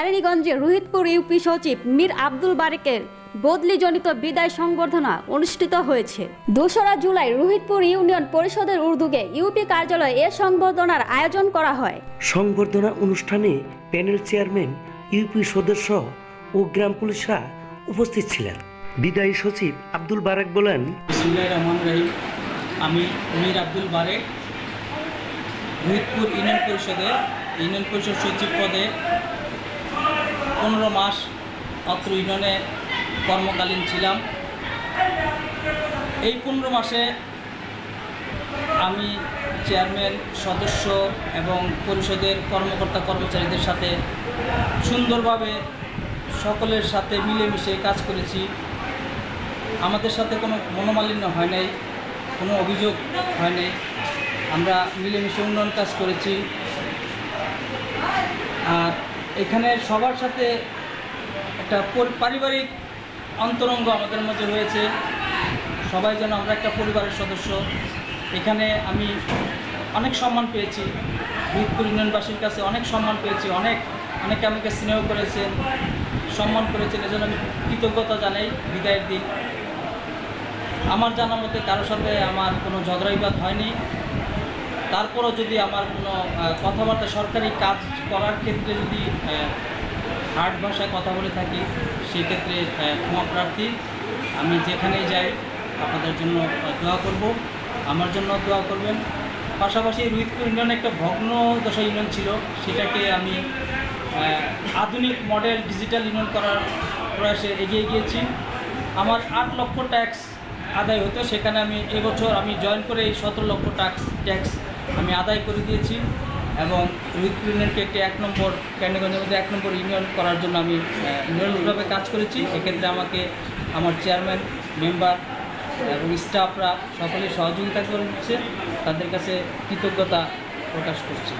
কেরানীগঞ্জে Rohitpur UP সচিব মীর আব্দুল বারেকের বদলিজনিত বিদায় সংবর্ধনা অনুষ্ঠিত হয়েছে। দোসরা জুলাই রোহিতপুর ইউনিয়ন পরিষদের উর্দুগে ইউপি কার্যালয়ে এ সংবর্ধনার আয়োজন করা হয়। সংবর্ধনা অনুষ্ঠানে প্যানেল চেয়ারম্যান ইউপি সদস্য ও গ্রাম পুলিশরা উপস্থিত ছিলেন। বিদায়ী সচিব আব্দুল বারাক বলেন রহমান রহিম। আমি মীর আব্দুল বারেক রোহিতপুর ইউনিয়ন পরিষদে ইউনিয়ন পরিষদ সচিব পদে পনেরো মাস অত্র ইউনিয়নে কর্মকালীন ছিলাম। এই পনেরো মাসে আমি চেয়ারম্যান, সদস্য এবং পরিষদের কর্মকর্তা কর্মচারীদের সাথে সুন্দরভাবে সকলের সাথে মিলেমিশে কাজ করেছি। আমাদের সাথে কোনো মনোমালিন্য হয় নাই, কোনো অভিযোগ হয় নাই। আমরা মিলেমিশে উন্নয়ন কাজ করেছি। এখানে সবার সাথে একটা পরি- পারিবারিক অন্তরঙ্গ আমাদের মধ্যে রয়েছে। সবাই যেন আমরা একটা পরিবারের সদস্য। এখানে আমি অনেক সম্মান পেয়েছি। রূপপুর ইউনিয়নবাসীর কাছে অনেক সম্মান পেয়েছি। অনেক অনেকে আমাকে স্নেহ করেছেন, সম্মান করেছেন। এজন্য আমি কৃতজ্ঞতা জানাই বিদায়ের দিন। আমার জানা মতে কারোর সাথে আমার কোনো ঝগড়া বিবাদ হয়নি। তারপরও যদি আমার কোনো কথাবার্তা, সরকারি কাজ করার ক্ষেত্রে যদি হার্ড ভাষায় কথা বলে থাকি, সেক্ষেত্রে ক্ষমা প্রার্থী। আমি যেখানেই যাই, আপনাদের জন্য দোয়া করব। আমার জন্য দোয়া করবেন। পাশাপাশি রুহিতপুর ইউনিয়ন একটা ভগ্ন দশা ইউনিয়ন ছিল, সেটাকে আমি আধুনিক মডেল ডিজিটাল ইউনিয়ন করার প্রয়াসে এগিয়ে গিয়েছি। আমার আট লক্ষ ট্যাক্স আদায় হতো, সেখানে আমি এবছর আমি জয়েন করে এই সতেরো লক্ষ ট্যাক্স ট্যাক্স আমি আদায় করে দিয়েছি এবং রোহিত একটি এক নম্বর ক্যান্ডিগঞ্জের মধ্যে এক নম্বর ইউনিয়ন করার জন্য আমি নিরন্তরভাবে কাজ করেছি। এক্ষেত্রে আমাকে আমার চেয়ারম্যান, মেম্বার এবং স্টাফরা সকলে সহযোগিতা দিচ্ছে তাদের কাছে কৃতজ্ঞতা প্রকাশ করছি।